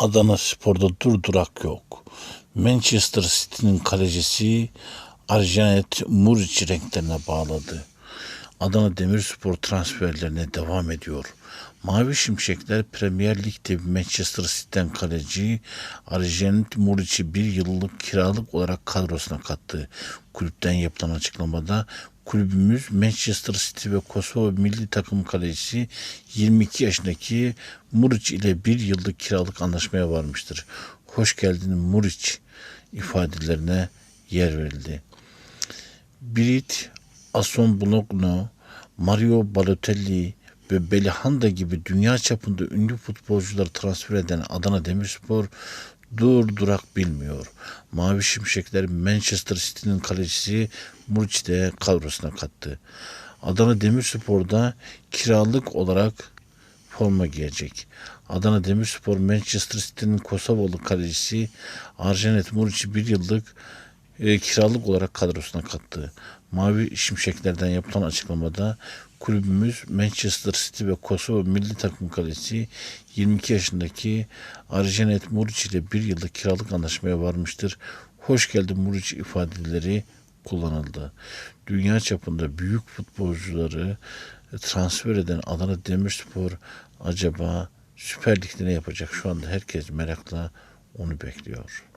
Adana Spor'da durdurak yok. Manchester City'nin kalecisi Arjanet Muric renklerine bağladı. Adana Demirspor transferlerine devam ediyor. Mavi Şimşekler Premier Lig'de Manchester City'den kaleci Arjanet Muric'i bir yıllık kiralık olarak kadrosuna kattı. Kulüpten yapılan açıklamada kulübümüz Manchester City ve Kosova milli takım kalecisi 22 yaşındaki Muric ile bir yıllık kiralık anlaşmaya varmıştır. Hoş geldin Muric ifadelerine yer verildi. Brit, Ason Blogno, Mario Balotelli ve Belhanda gibi dünya çapında ünlü futbolcuları transfer eden Adana Demirspor dur durak bilmiyor. Mavi Şimşekler Manchester City'nin kalecisi Muric de kadrosuna kattı. Adana Demirspor'da kiralık olarak forma giyecek. Adana Demirspor Manchester City'nin Kosovalı kalecisi Arjanet Muric'i bir yıllık e, kiralık olarak kadrosuna kattı. Mavi Şimşeklerden yapılan açıklamada kulübümüz Manchester City ve Kosova milli takım kalecisi 22 yaşındaki Arjanet Muric ile bir yıllık kiralık anlaşmaya varmıştır. Hoş geldin Muric ifadeleri kullanıldı. Dünya çapında büyük futbolcuları transfer eden Adana Demirspor acaba Süper Lig'de ne yapacak? Şu anda herkes merakla onu bekliyor.